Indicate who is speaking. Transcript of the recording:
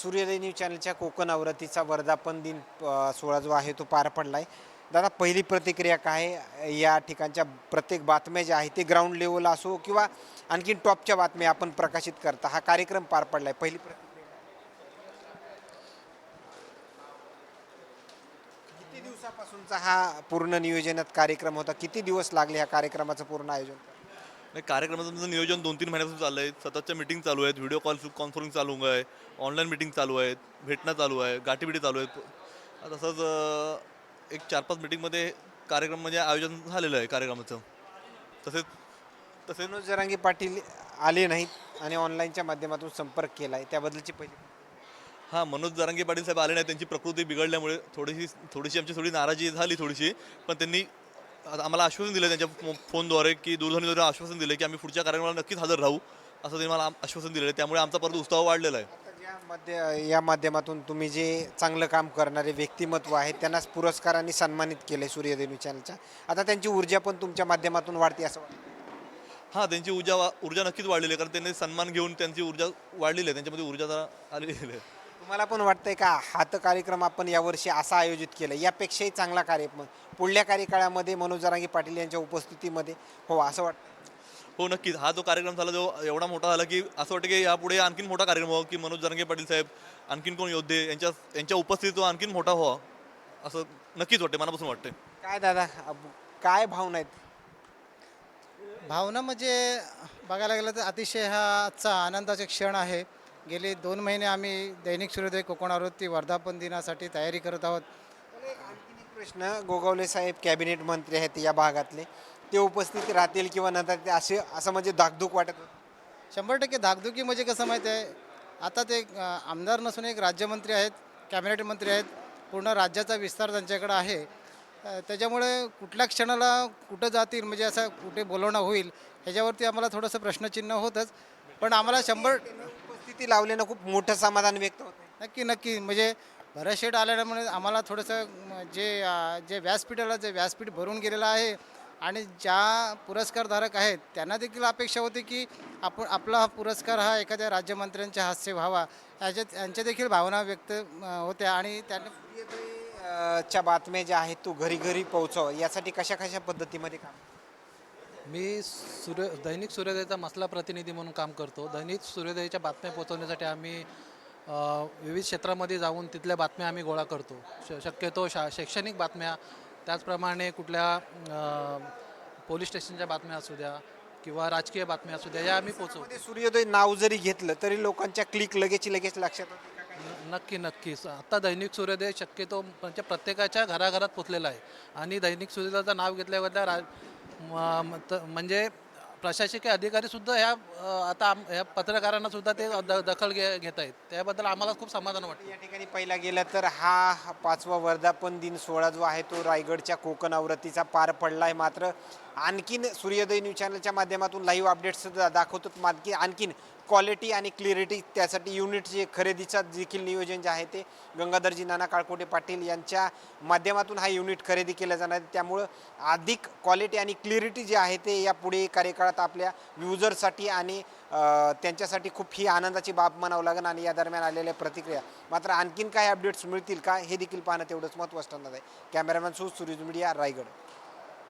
Speaker 1: सूर्योदय न्यूज चॅनलच्या कोकण आवृत्तीचा वर्धापन दिन सोहळा जो आहे तो पार पडला आहे दादा पहिली प्रतिक्रिया काय आहे? या ठिकाणच्या प्रत्येक बातम्या ज्या आहेत ते ग्राउंड लेवल असो किंवा आणखीन टॉपच्या बातम्या आपण प्रकाशित करता हा कार्यक्रम पार पडला आहे पहिली प्रतिक्रिया किती दिवसापासूनचा हा पूर्ण नियोजनात कार्यक्रम होता? किती दिवस लागले ह्या कार्यक्रमाचं पूर्ण आयोजन?
Speaker 2: नाही कार्यक्रमाचं तुमचं नियोजन दोन तीन महिन्यापासून चाललं आहे सततच्या मिटिंग चालू आहेत व्हिडिओ कॉल कॉन्फरन्स चालू आहे ऑनलाईन मिटिंग चालू आहेत भेटणं चालू आहे गाठीबिटी चालू आहेत. तसंच एक चार पाच मिटिंगमध्ये कार्यक्रम म्हणजे आयोजन झालेलं आहे कार्यक्रमाचं. तसेच तसेच
Speaker 1: मनोज जरांगे पाटील आले नाहीत आणि ऑनलाईनच्या माध्यमातून संपर्क केला आहे त्याबद्दलची पहिली
Speaker 2: हां मनोज जरांगे पाटील साहेब आले नाही त्यांची प्रकृती बिघडल्यामुळे थोडीशी थोडीशी आमची थोडी नाराजी झाली थोडीशी पण त्यांनी आम्हाला आश्वासन दिलं त्यांच्या फोनद्वारे की दूरध्वनीद्वारे आश्वासन दिलं की आम्ही पुढच्या कार्यक्रमाला नक्कीच हजर राहू असं त्यांनी मला आश्वासन दिलेलं आहे. त्यामुळे आमचा परत उत्साह वाढलेला आहे.
Speaker 1: मध्ये या माध्यमातून तुम्ही जे चांगलं काम करणारे व्यक्तिमत्व आहेत त्यांनाच पुरस्कारांनी सन्मानित केले सूर्यदेव चॅनलच्या. आता त्यांची ऊर्जा पण तुमच्या माध्यमातून वाढते असं वाटतं.
Speaker 2: हां त्यांची ऊर्जा वा- ऊर्जा नक्कीच वाढलेली आहे कारण त्यांनी सन्मान घेऊन त्यांची ऊर्जा वाढलेली आहे. त्यांच्यामध्ये ऊर्जा जरा आलेली आहे.
Speaker 1: तुम्हाला पण वाटतंय का हा तर कार्यक्रम आपण यावर्षी असा आयोजित केला? यापेक्षाही चांगला कार्यक्रम पुढल्या कार्यकाळामध्ये मनोज जरांगे पाटील यांच्या उपस्थितीमध्ये. हो असं वाटतं
Speaker 2: हो नक्कीच. हा जो कार्यक्रम झाला जो एवढा मोठा झाला की असं वाटतं की यापुढे आणखीन मोठा कार्यक्रम व्हावा की मनोज जरंगे पाटील साहेब आणखीन कोण योद्धे यांच्या यांच्या उपस्थितीत तो आणखीन मोठा व्हावा असं नक्कीच वाटते मनापासून वाटते
Speaker 1: काय दादा अब- काय भावना आहेत?
Speaker 3: भावना म्हणजे बघायला गेलं तर अतिशय हा आजचा आनंदाचा क्षण आहे. गेले दोन महिने आम्ही दैनिक सूर्योदय कोकण आवृत्ती वर्धापन दिनासाठी तयारी करत आहोत.
Speaker 1: आणखीन एक प्रश्न गोगावले साहेब कॅबिनेट मंत्री आहेत या भागातले. ते उपस्थित राहतील किंवा नंतर ते असे असं म्हणजे धाकधूक वाटत होतं.
Speaker 3: शंभर टक्के धाकधुकी म्हणजे कसं माहीत आहे? आता ते अ, आमदार नसून एक राज्यमंत्री आहेत कॅबिनेट मंत्री आहेत पूर्ण राज्याचा विस्तार त्यांच्याकडे आहे. अ, त्याच्यामुळे कुठल्या क्षणाला कुठं जातील म्हणजे असं कुठे बोलवणं होईल ह्याच्यावरती आम्हाला थोडंसं प्रश्नचिन्ह होतंच. पण आम्हाला शंभर
Speaker 1: उपस्थिती लावल्यानं खूप मोठं समाधान व्यक्त होतं
Speaker 3: नक्की नक्की. म्हणजे भरत आल्यामुळे आम्हाला थोडंसं जे अ, जे व्यासपीठाला जे व्यासपीठ भरून गेलेलं आहे आणि ज्या पुरस्कारधारक आहेत त्यांना देखील अपेक्षा होती की आपण आपला हा पुरस्कार हा एखाद्या राज्यमंत्र्यांच्या हस्ते व्हावा. याच्यात यांच्या देखील भावना व्यक्त अ, होत्या आणि त्यांनी
Speaker 1: अ, च्या बातम्या ज्या आहेत तू घरी घरी पोहोचव. यासाठी कशा कशा पद्धतीमध्ये काम
Speaker 4: मी सूर्य दैनिक सूर्योदयाचा मसला प्रतिनिधी म्हणून काम करतो. दैनिक सूर्योदयाच्या बातम्या पोहोचवण्यासाठी आम्ही विविध क्षेत्रामध्ये जाऊन तिथल्या बातम्या आम्ही गोळा करतो. श शक्यतो शा शैक्षणिक बातम्या त्याचप्रमाणे कुठल्या पोलीस स्टेशनच्या बातम्या असू द्या किंवा राजकीय बातम्या असू द्या या आम्ही पोचवतो
Speaker 1: सूर्योदय नाव जरी घेतलं तरी लोकांच्या क्लिक लगेच लगेच लक्षात?
Speaker 4: नक्की नक्कीच आता दैनिक सूर्योदय शक्यतो म्हणजे प्रत्येकाच्या घराघरात पोचलेला आहे. आणि दैनिक सूर्योदयाचं नाव घेतल्याबद्दल रा म्हणजे प्रशासकीय अधिकारीसुद्धा ह्या आता आम- ह्या पत्रकारांना सुद्धा ते द दखल घे घेत आहेत. त्याबद्दल आम्हाला खूप समाधान वाटतं.
Speaker 1: या ठिकाणी पहिला गेला तर हा पाचवा वर्धापन दिन सोहळा जो आहे तो रायगडच्या कोकण आवृत्तीचा पार पडला आहे मात्र आणखीन सूर्योदय न्यूज चॅनलच्या माध्यमातून लाईव्ह अपडेट्स दाखवतो. आणखी आणखीन क्वालिटी आणि क्लिअरिटी त्यासाठी युनिटचे खरेदीचं देखील नियोजन जे आहे ते गंगाधरजी नाना काळकोटे पाटील यांच्या माध्यमातून हा युनिट खरेदी केला जाणार आहे. त्यामुळं अधिक क्वालिटी आणि क्लिअरिटी जे आहे ते या पुढे कार्यकाळात आपल्या युजरसाठी आणि त्यांच्यासाठी खूप ही आनंदाची बाब म्हणावं लागेल आणि या दरम्यान आलेल्या प्रतिक्रिया. मात्र आणखीन काय अपडेट्स मिळतील का हे देखील पाहणं तेवढंच महत्त्वाचं ठरणार आहे. कॅमेरामॅन सु सुरीज मीडिया रायगड.